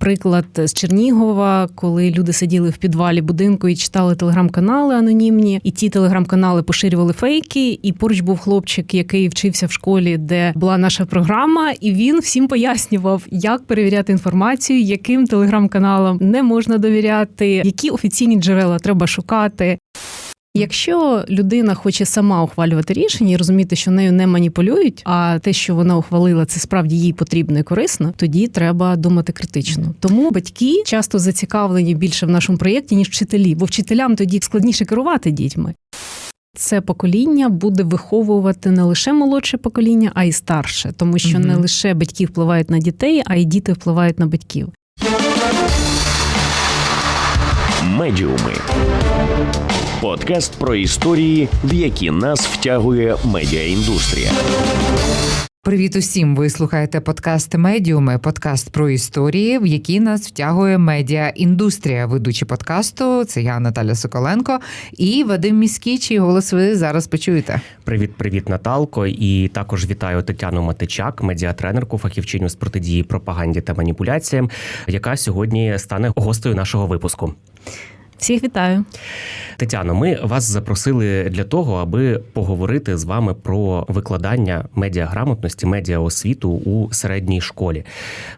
Приклад з Чернігова, коли люди сиділи в підвалі будинку і читали телеграм-канали анонімні, і ті телеграм-канали поширювали фейки. І поруч був хлопчик, який вчився в школі, де була наша програма, і він всім пояснював, як перевіряти інформацію, яким телеграм-каналам не можна довіряти, які офіційні джерела треба шукати. Якщо людина хоче сама ухвалювати рішення і розуміти, що нею не маніпулюють, а те, що вона ухвалила, це справді їй потрібно і корисно, тоді треба думати критично. Тому батьки часто зацікавлені більше в нашому проєкті ніж вчителі, бо вчителям тоді складніше керувати дітьми. Це покоління буде виховувати не лише молодше покоління, а й старше, тому що Мгм. не лише батьки впливають на дітей, а й діти впливають на батьків. Медіуми. Подкаст про історії, в які нас втягує медіаіндустрія. Привіт усім! Ви слухаєте подкаст Медіуми, подкаст про історії, в які нас втягує медіаіндустрія. Ведучі подкасту це я Наталя Соколенко і Вадим Міський, чий голос ви зараз почуєте. Привіт, привіт, Наталко. І також вітаю Тетяну Матичак, медіатренерку, фахівчиню з протидії пропаганді та маніпуляціям, яка сьогодні стане гостею нашого випуску. Всіх вітаю. Тетяно, ми вас запросили для того, аби поговорити з вами про викладання медіаграмотності, медіаосвіту у середній школі.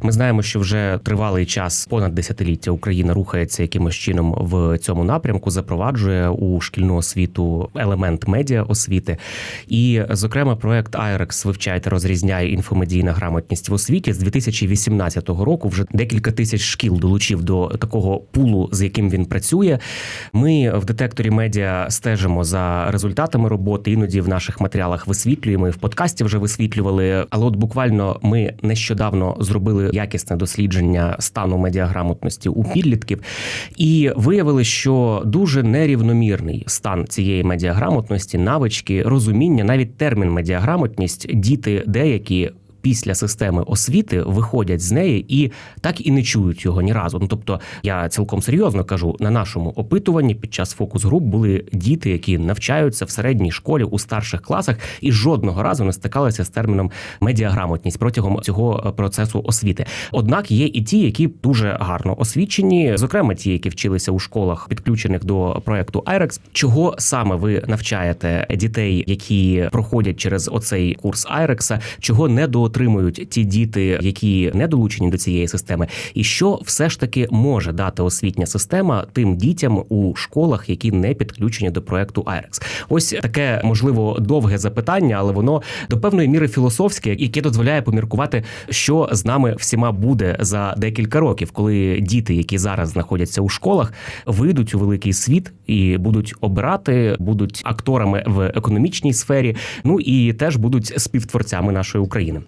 Ми знаємо, що вже тривалий час, понад десятиліття, Україна рухається якимось чином в цьому напрямку, запроваджує у шкільну освіту елемент медіаосвіти. І, зокрема, проект вивчає та розрізняє інфомедійна грамотність в освіті з 2018 року. Вже декілька тисяч шкіл долучив до такого пулу, з яким він працює. Ми в детекторі медіа стежимо за результатами роботи. Іноді в наших матеріалах висвітлюємо і в подкасті вже висвітлювали. Але от буквально ми нещодавно зробили якісне дослідження стану медіаграмотності у підлітків і виявили, що дуже нерівномірний стан цієї медіаграмотності, навички, розуміння, навіть термін медіаграмотність, діти деякі. Після системи освіти виходять з неї і так і не чують його ні разу. Ну тобто, я цілком серйозно кажу, на нашому опитуванні під час фокус груп були діти, які навчаються в середній школі у старших класах, і жодного разу не стикалися з терміном медіаграмотність протягом цього е, процесу освіти. Однак є і ті, які дуже гарно освічені, зокрема ті, які вчилися у школах, підключених до проекту IREX. Чого саме ви навчаєте дітей, які проходять через оцей курс IREX, чого не доотримують ті діти, які не долучені до цієї системи, і що все ж таки може дати освітня система тим дітям у школах, які не підключені до проекту IREX? Ось таке можливо довге запитання, але воно до певної міри філософське, яке дозволяє поміркувати, що з нами всіма буде за декілька років, коли діти, які зараз знаходяться у школах, вийдуть у великий світ і будуть обирати, будуть акторами в економічній сфері, ну і теж будуть співтворцями нашої України.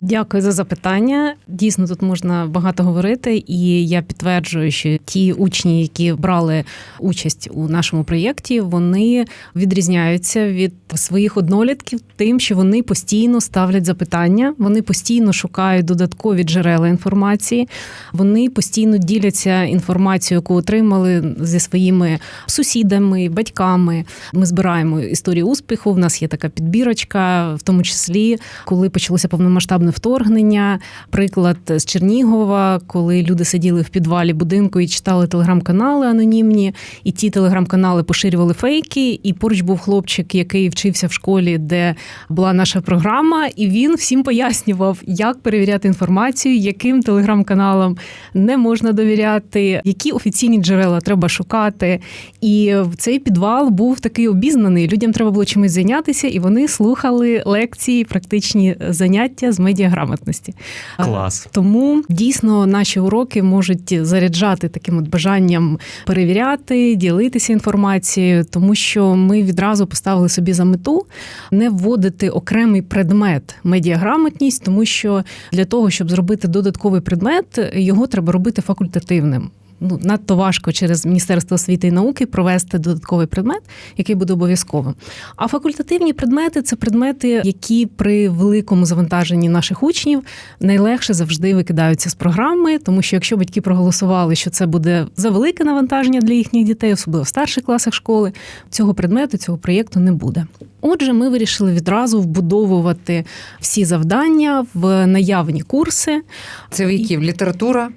Дякую за запитання. Дійсно, тут можна багато говорити, і я підтверджую, що ті учні, які брали участь у нашому проєкті, вони відрізняються від своїх однолітків тим, що вони постійно ставлять запитання, вони постійно шукають додаткові джерела інформації, вони постійно діляться інформацією, яку отримали зі своїми сусідами, батьками. Ми збираємо історії успіху. В нас є така підбірочка, в тому числі, коли почалося повномасштабне вторгнення. Приклад з Чернігова, коли люди сиділи в підвалі будинку і читали телеграм-канали анонімні, і ті телеграм-канали поширювали фейки. І поруч був хлопчик, який вчився в школі, де була наша програма, і він всім пояснював, як перевіряти інформацію, яким телеграм-каналам не можна довіряти, які офіційні джерела треба шукати. І в цей підвал був такий обізнаний. Людям треба було чимось зайнятися, і вони слухали лекції, практичні заняття з медіаграмотності. Клас. Тому дійсно наші уроки можуть заряджати таким от бажанням перевіряти, ділитися інформацією, тому що ми відразу поставили собі за мету не вводити окремий предмет медіаграмотність, тому що для того, щоб зробити додатковий предмет, його треба робити факультативним. Ну, надто важко через Міністерство освіти і науки провести додатковий предмет, який буде обов'язковим. А факультативні предмети це предмети, які при великому завантаженні наших учнів найлегше завжди викидаються з програми, тому що якщо батьки проголосували, що це буде за велике навантаження для їхніх дітей, особливо в старших класах школи, цього предмету, цього проєкту не буде. Отже, ми вирішили відразу вбудовувати всі завдання в наявні курси. Це віків література.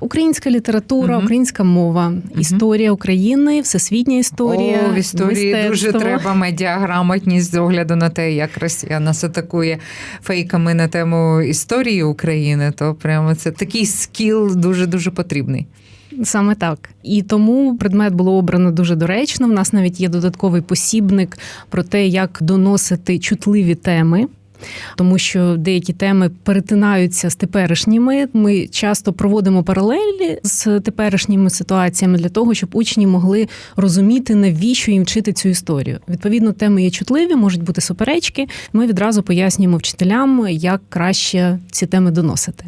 Українська література, Мгм. українська мова, історія України, всесвітня історія. О, в історії дуже мистецтво. треба медіаграмотність з огляду на те, як Росія нас атакує фейками на тему історії України. То прямо це такий скіл дуже дуже потрібний. Саме так. І тому предмет було обрано дуже доречно. У нас навіть є додатковий посібник про те, як доносити чутливі теми. Тому що деякі теми перетинаються з теперішніми. Ми часто проводимо паралелі з теперішніми ситуаціями для того, щоб учні могли розуміти, навіщо їм вчити цю історію. Відповідно, теми є чутливі, можуть бути суперечки. Ми відразу пояснюємо вчителям, як краще ці теми доносити.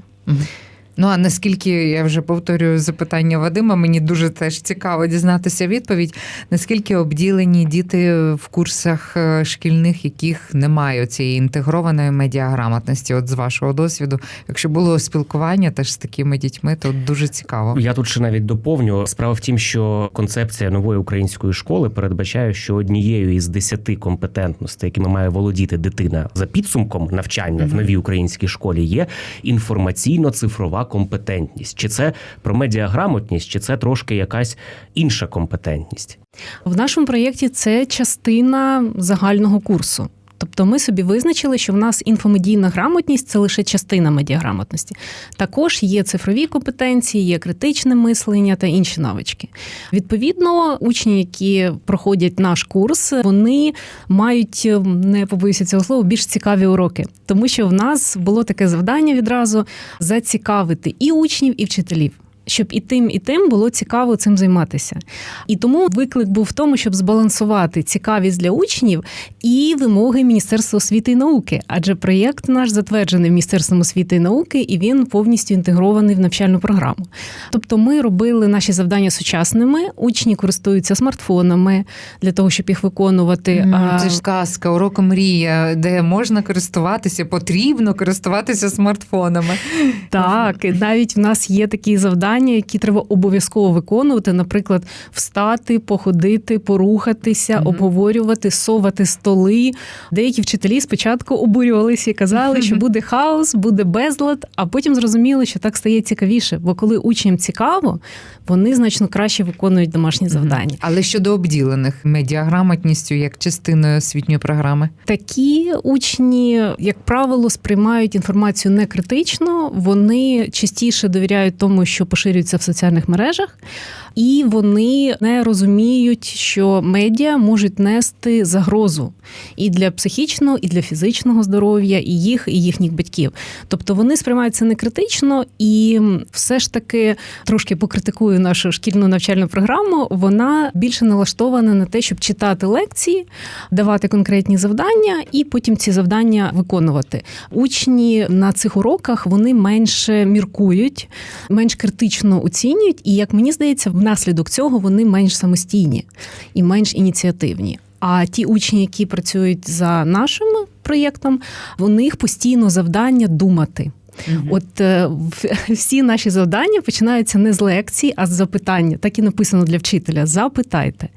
Ну а наскільки я вже повторюю запитання Вадима, мені дуже теж цікаво дізнатися відповідь. Наскільки обділені діти в курсах е, шкільних, яких немає цієї інтегрованої медіаграмотності? От з вашого досвіду, якщо було спілкування теж з такими дітьми, то дуже цікаво. Я тут ще навіть доповню. Справа в тім, що концепція нової української школи передбачає, що однією із десяти компетентностей, якими має володіти дитина за підсумком навчання в новій українській школі, є інформаційно-цифрова компетентність. Чи це про медіаграмотність, чи це трошки якась інша компетентність? В нашому проєкті це частина загального курсу. Тобто ми собі визначили, що в нас інфомедійна грамотність це лише частина медіаграмотності. Також є цифрові компетенції, є критичне мислення та інші навички. Відповідно, учні, які проходять наш курс, вони мають не побоюся цього слова, більш цікаві уроки, тому що в нас було таке завдання відразу зацікавити і учнів, і вчителів щоб і тим, і тим було цікаво цим займатися. І тому виклик був в тому, щоб збалансувати цікавість для учнів і вимоги Міністерства освіти і науки. Адже проєкт наш затверджений Міністерством освіти і науки, і він повністю інтегрований в навчальну програму. Тобто, ми робили наші завдання сучасними. Учні користуються смартфонами для того, щоб їх виконувати. Це ж казка, урок мрія, де можна користуватися, потрібно користуватися смартфонами. Так, навіть в нас є такі завдання, які треба обов'язково виконувати. Наприклад, встати, походити, порухатися, Мгм. обговорювати, совати столи. Деякі вчителі спочатку обурювалися і казали, що буде хаос, буде безлад, а потім зрозуміли, що так стає цікавіше. Бо коли учням цікаво, вони значно краще виконують домашні завдання. Але щодо обділених медіаграмотністю як частиною освітньої програми. Такі учні, як правило, сприймають інформацію не критично, вони частіше довіряють тому, що поширюється в соціальних мережах, і вони не розуміють, що медіа можуть нести загрозу і для психічного, і для фізичного здоров'я, і їх, і їхніх батьків. Тобто вони сприймають це не критично, і все ж таки трошки покритикую нашу шкільну навчальну програму. Вона більше налаштована на те, щоб читати лекції, давати конкретні завдання, і потім ці завдання виконувати. Учні на цих уроках вони менше міркують, менш критично оцінюють, і як мені здається, внаслідок цього вони менш самостійні і менш ініціативні. А ті учні, які працюють за нашим проєктом, у них постійно завдання думати. От е, всі наші завдання починаються не з лекцій, а з запитання. Так і написано для вчителя: запитайте.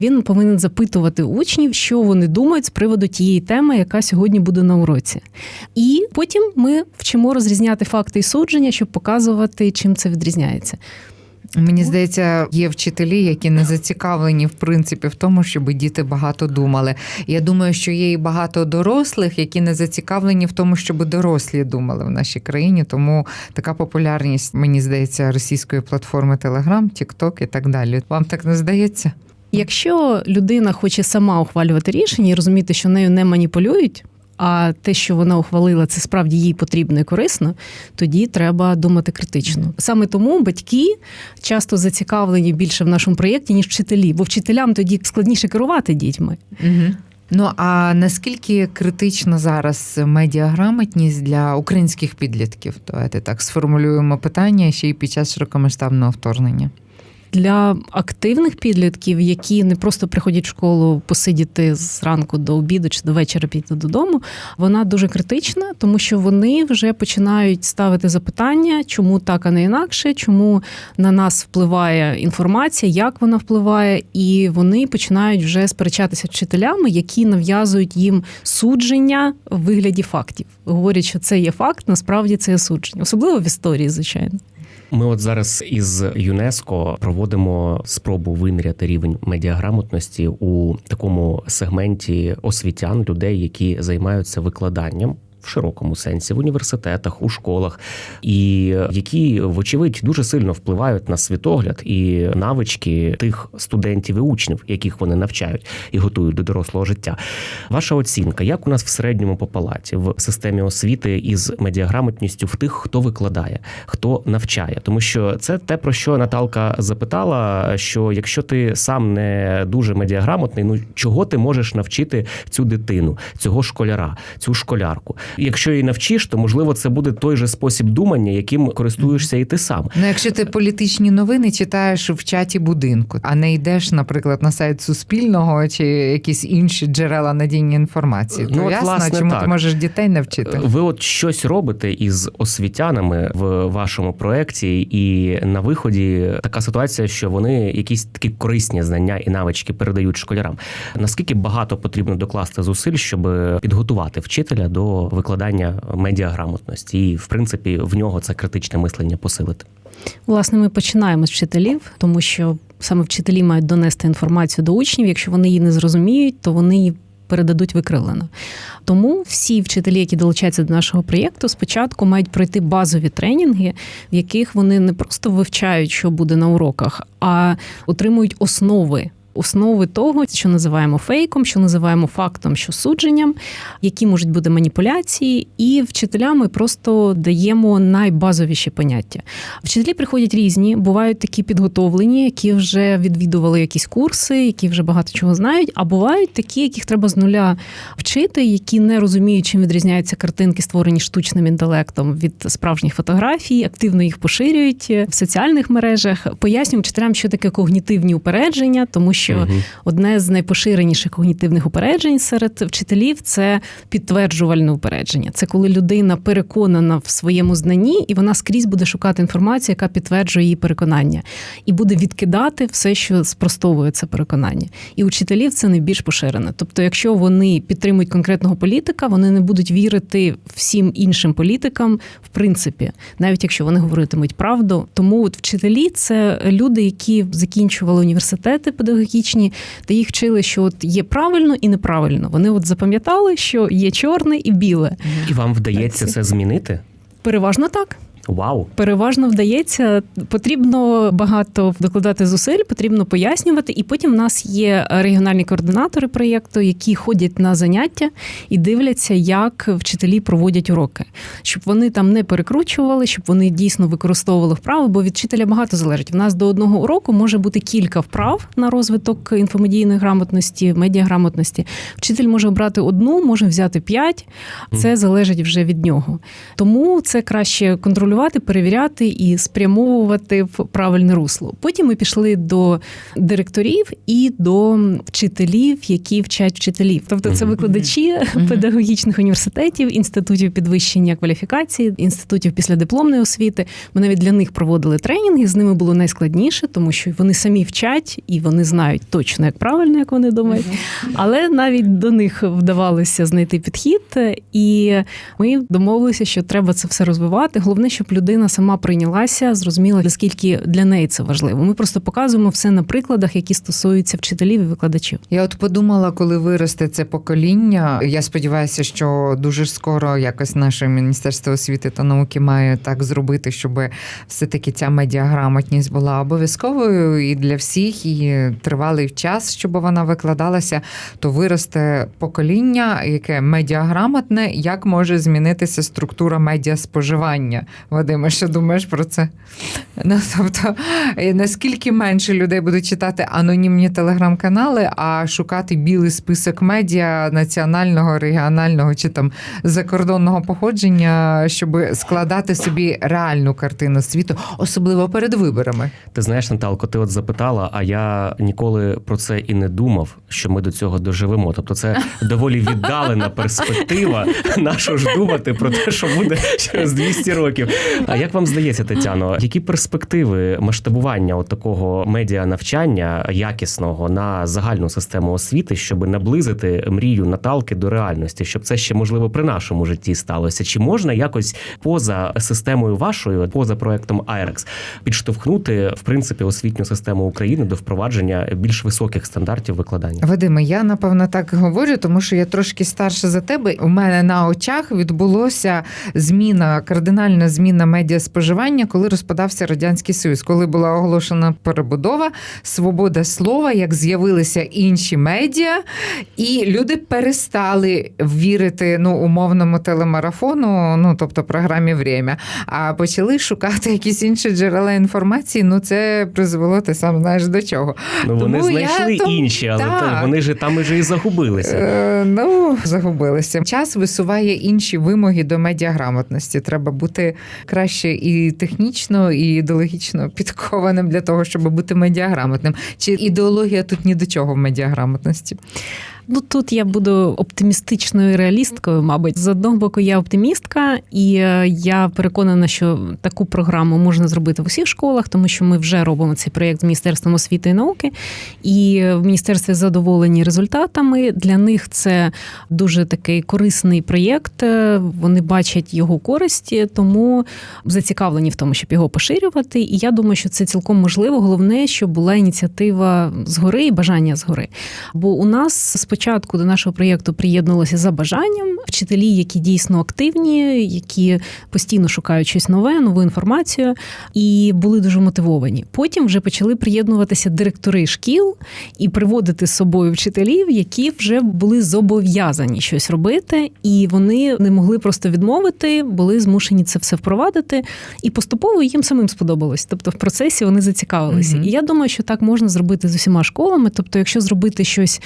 Він повинен запитувати учнів, що вони думають з приводу тієї теми, яка сьогодні буде на уроці. І потім ми вчимо розрізняти факти і судження, щоб показувати, чим це відрізняється. Мені здається, є вчителі, які не зацікавлені в принципі в тому, щоб діти багато думали. Я думаю, що є і багато дорослих, які не зацікавлені в тому, щоб дорослі думали в нашій країні. Тому така популярність, мені здається, російської платформи Telegram, TikTok і так далі. Вам так не здається? Якщо людина хоче сама ухвалювати рішення і розуміти, що нею не маніпулюють. А те, що вона ухвалила, це справді їй потрібно і корисно, тоді треба думати критично. Саме тому батьки часто зацікавлені більше в нашому проєкті, ніж вчителі, бо вчителям тоді складніше керувати дітьми. Угу. Ну а наскільки критична зараз медіаграмотність для українських підлітків? Давайте так сформулюємо питання ще й під час широкомасштабного вторгнення. Для активних підлітків, які не просто приходять в школу посидіти зранку до обіду чи до вечора піти додому, вона дуже критична, тому що вони вже починають ставити запитання, чому так, а не інакше, чому на нас впливає інформація, як вона впливає, і вони починають вже сперечатися вчителями, які нав'язують їм судження в вигляді фактів. Говорять, що це є факт, насправді це є судження, особливо в історії, звичайно. Ми от зараз із ЮНЕСКО проводимо спробу виміряти рівень медіаграмотності у такому сегменті освітян, людей, які займаються викладанням. В широкому сенсі в університетах, у школах, і які, вочевидь, дуже сильно впливають на світогляд і навички тих студентів і учнів, яких вони навчають і готують до дорослого життя. Ваша оцінка, як у нас в середньому по палаті в системі освіти із медіаграмотністю в тих, хто викладає, хто навчає, тому що це те, про що Наталка запитала: що якщо ти сам не дуже медіаграмотний, ну чого ти можеш навчити цю дитину, цього школяра, цю школярку? Якщо її навчиш, то можливо це буде той же спосіб думання, яким користуєшся і ти сам. Ну, якщо ти політичні новини читаєш в чаті будинку, а не йдеш, наприклад, на сайт Суспільного чи якісь інші джерела надійні інформації, то Ну, от, ясно, власне, чому так. ти можеш дітей навчити. Ви от щось робите із освітянами в вашому проєкті, і на виході така ситуація, що вони якісь такі корисні знання і навички передають школярам. Наскільки багато потрібно докласти зусиль, щоб підготувати вчителя до викладання медіаграмотності, і в принципі в нього це критичне мислення посилити? Власне, ми починаємо з вчителів, тому що саме вчителі мають донести інформацію до учнів. Якщо вони її не зрозуміють, то вони її передадуть викривлено. Тому всі вчителі, які долучаються до нашого проєкту, спочатку мають пройти базові тренінги, в яких вони не просто вивчають, що буде на уроках, а отримують основи. Основи того, що називаємо фейком, що називаємо фактом, що судженням, які можуть бути маніпуляції, і вчителям ми просто даємо найбазовіші поняття. Вчителі приходять різні, бувають такі підготовлені, які вже відвідували якісь курси, які вже багато чого знають. А бувають такі, яких треба з нуля вчити, які не розуміють, чим відрізняються картинки, створені штучним інтелектом від справжніх фотографій, активно їх поширюють в соціальних мережах. Пояснюємо вчителям, що таке когнітивні упередження, тому що Мгм. одне з найпоширеніших когнітивних упереджень серед вчителів це підтверджувальне упередження. Це коли людина переконана в своєму знанні, і вона скрізь буде шукати інформацію, яка підтверджує її переконання, і буде відкидати все, що спростовує це переконання. І у вчителів це найбільш поширене. Тобто, якщо вони підтримують конкретного політика, вони не будуть вірити всім іншим політикам, в принципі, навіть якщо вони говоритимуть правду. Тому от вчителі це люди, які закінчували університети педагогічні, та їх вчили, що от є правильно і неправильно. Вони от запам'ятали, що є чорне і біле. І вам вдається Так, це змінити? Переважно так. Вау! Переважно вдається. Потрібно багато докладати зусиль, потрібно пояснювати. І потім в нас є регіональні координатори проєкту, які ходять на заняття і дивляться, як вчителі проводять уроки, щоб вони там не перекручували, щоб вони дійсно використовували вправи, бо від вчителя багато залежить. В нас до одного уроку може бути кілька вправ на розвиток інфомедійної грамотності, медіаграмотності. Вчитель може обрати одну, може взяти п'ять. Це залежить вже від нього. Тому це краще контролювати, перевіряти і спрямовувати в правильне русло. Потім ми пішли до директорів і до вчителів, які вчать вчителів. Тобто це викладачі педагогічних університетів, інститутів підвищення кваліфікації, інститутів післядипломної освіти. Ми навіть для них проводили тренінги. З ними було найскладніше, тому що вони самі вчать і вони знають точно, як правильно, як вони думають. Але навіть до них вдавалося знайти підхід, і ми домовилися, що треба це все розвивати. Головне, щоб людина сама прийнялася, зрозуміла, наскільки для неї це важливо. Ми просто показуємо все на прикладах, які стосуються вчителів і викладачів. Я от подумала, коли виросте це покоління. Я сподіваюся, що дуже скоро якось наше міністерство освіти та науки має так зробити, щоб все-таки ця медіаграмотність була обов'язковою і для всіх, і тривалий час, щоб вона викладалася. То виросте покоління, яке медіаграмотне, як може змінитися структура медіаспоживання в Вадиме, що думаєш про це? Ну, тобто, е, наскільки менше людей будуть читати анонімні телеграм-канали, а шукати білий список медіа національного, регіонального чи там закордонного походження, щоб складати собі реальну картину світу, особливо перед виборами. Ти знаєш, Наталко, ти от запитала, а я ніколи про це і не думав, що ми до цього доживемо. Тобто, це доволі віддалена перспектива. Нащо ж думати про те, що буде через 200 років. А як вам здається, Тетяно, які перспективи масштабування от такого медіа навчання якісного на загальну систему освіти, щоб наблизити мрію Наталки до реальності, щоб це ще можливо при нашому житті сталося? Чи можна якось поза системою вашою, поза проектом IREX, підштовхнути в принципі освітню систему України до впровадження більш високих стандартів викладання? Вадиме, я напевно так говорю, тому що я трошки старша за тебе. У мене на очах відбулося зміна, кардинальна зміна медіаспоживання, коли розпадався радянський союз, коли була оголошена перебудова, свобода слова, як з'явилися інші медіа, і люди перестали вірити ну умовному телемарафону, ну тобто програмі «Время», а почали шукати якісь інші джерела інформації. Ну це призвело, ти сам знаєш до чого. Ну вони Тому знайшли там- інші, але так. та- вони ж там і загубилися. Е, ну, загубилися. Час висуває інші вимоги до медіаграмотності. Треба бути краще і технічно, і ідеологічно підкованим для того, щоб бути медіаграмотним. Чи ідеологія тут ні до чого в медіаграмотності? Ну тут я буду оптимістичною реалісткою, мабуть. З одного боку, я оптимістка, і е, я переконана, що таку програму можна зробити в усіх школах, тому що ми вже робимо цей проєкт з Міністерством освіти і науки, і в міністерстві задоволені результатами. Для них це дуже такий корисний проєкт. е, Вони бачать його користі, тому зацікавлені в тому, щоб його поширювати. І я думаю, що це цілком можливо. Головне, щоб була ініціатива згори і бажання згори. Бо у нас спочатку до нашого проєкту приєднувалися за бажанням вчителі, які дійсно активні, які постійно шукають щось нове, нову інформацію, і були дуже мотивовані. Потім вже почали приєднуватися директори шкіл і приводити з собою вчителів, які вже були зобов'язані щось робити, і вони не могли просто відмовити, були змушені це все впровадити. І поступово їм самим сподобалось. Тобто в процесі вони зацікавилися. Мгм. І я думаю, що так можна зробити з усіма школами. Тобто, якщо зробити щось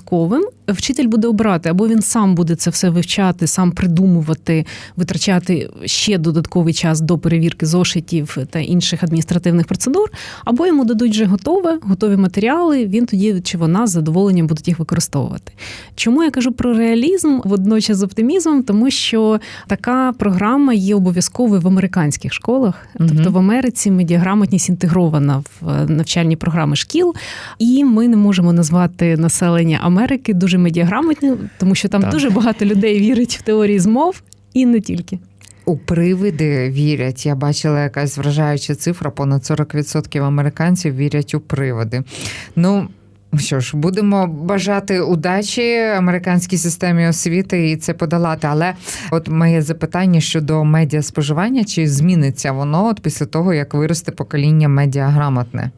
обов'язковим, вчитель буде обирати, або він сам буде це все вивчати, сам придумувати, витрачати ще додатковий час до перевірки зошитів та інших адміністративних процедур, або йому дадуть вже готове, готові матеріали. Він тоді чи вона з задоволенням будуть їх використовувати. Чому я кажу про реалізм водночас з оптимізмом? Тому що така програма є обов'язковою в американських школах, тобто в Америці медіаграмотність інтегрована в е, навчальні програми шкіл, і ми не можемо назвати населення Америки дуже медіаграмотним, тому що там Так. дуже багато людей вірить в теорії змов і не тільки. У привиди вірять. Я бачила якась вражаюча цифра: понад 40% американців вірять у привиди. Ну. Що ж, будемо бажати удачі американській системі освіти і це подолати. Але от моє запитання щодо медіаспоживання, чи зміниться воно от після того, як виросте покоління медіаграмотне?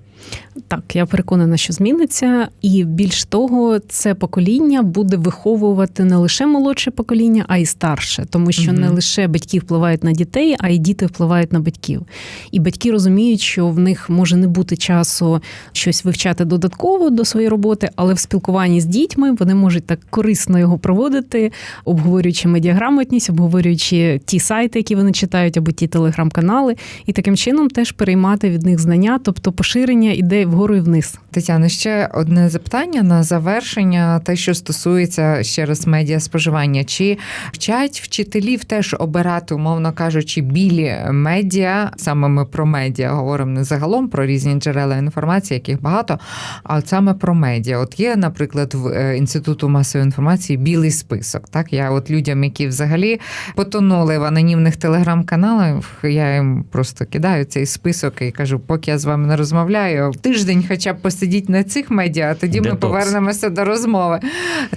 Так, я переконана, що зміниться, і більш того, це покоління буде виховувати не лише молодше покоління, а й старше, тому що Мгм. не лише батьки впливають на дітей, а й діти впливають на батьків. І батьки розуміють, що в них може не бути часу щось вивчати додатково до своєї роботи, але в спілкуванні з дітьми вони можуть так корисно його проводити, обговорюючи медіаграмотність, обговорюючи ті сайти, які вони читають, або ті телеграм-канали, і таким чином теж переймати від них знання, тобто поширення іде вгору і вниз. Тетяна, ще одне запитання на завершення, те, що стосується ще раз медіа споживання. Чи вчать вчителів теж обирати, умовно кажучи, білі медіа? Саме ми про медіа говоримо не загалом про різні джерела інформації, яких багато, а от саме про медіа. От є, наприклад, в е, інституту масової інформації білий список. Так, я от людям, які взагалі потонули в анонімних телеграм-каналах, я їм просто кидаю цей список і кажу, поки я з вами не розмовляю, тиждень, хоча б посидіть на цих медіа, а тоді ми повернемося до розмови.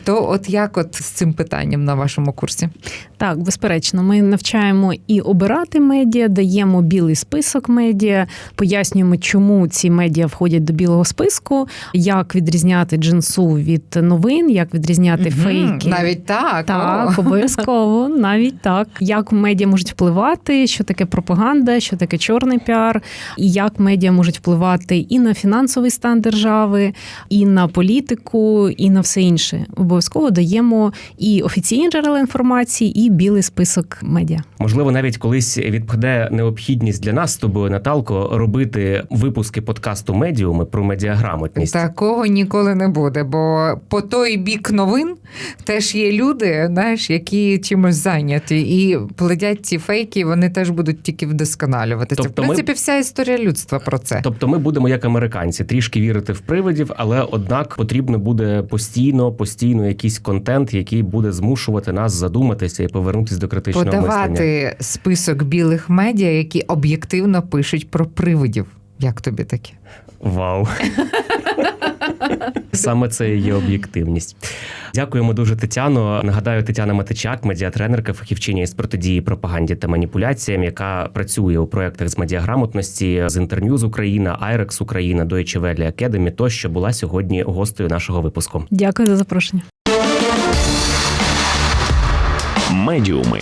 То, от як от з цим питанням на вашому курсі? Так, безперечно, ми навчаємо і обирати медіа, даємо білий список медіа, пояснюємо, чому ці медіа входять до білого списку, як відрізняти джинсу від новин, як відрізняти Мгм, фейки. Навіть так. Так, обов'язково, навіть так. Як медіа можуть впливати, що таке пропаганда, що таке чорний піар, і як медіа можуть впливати і на фінансовий стан держави, і на політику, і на все інше. Обов'язково даємо і офіційні джерела інформації, і білий список медіа. Можливо, навіть колись відпаде необхідність для нас з тобою, Наталко, робити випуски подкасту медіуми про медіаграмотність. Такого ніколи не буде, бо по той бік новин теж є люди, знаєш, які чимось зайняті, і пледять ці фейки, вони теж будуть тільки вдосконалюватися. Тобто в ми- принципі, вся історія людства про це. Тобто ми будемо як американці, трішки вірити в привидів, але однак потрібно буде постійно, постійно якийсь контент, який буде змушувати нас задуматися і повернутися до критичного мислення. Список білих медіа, які об'єктивно пишуть про привидів. Як тобі таке? Вау. Саме це і є об'єктивність. Дякуємо дуже, Тетяно. Нагадаю, Тетяна Матичак, медіатренерка, фахівчиня із протидії пропаганді та маніпуляціям, яка працює у проєктах з медіаграмотності з Інтерньюз Україна, Айрекс Україна, Deutsche Welle Academy, тощо була сьогодні гостею нашого випуску. Дякую за запрошення. Медіуми.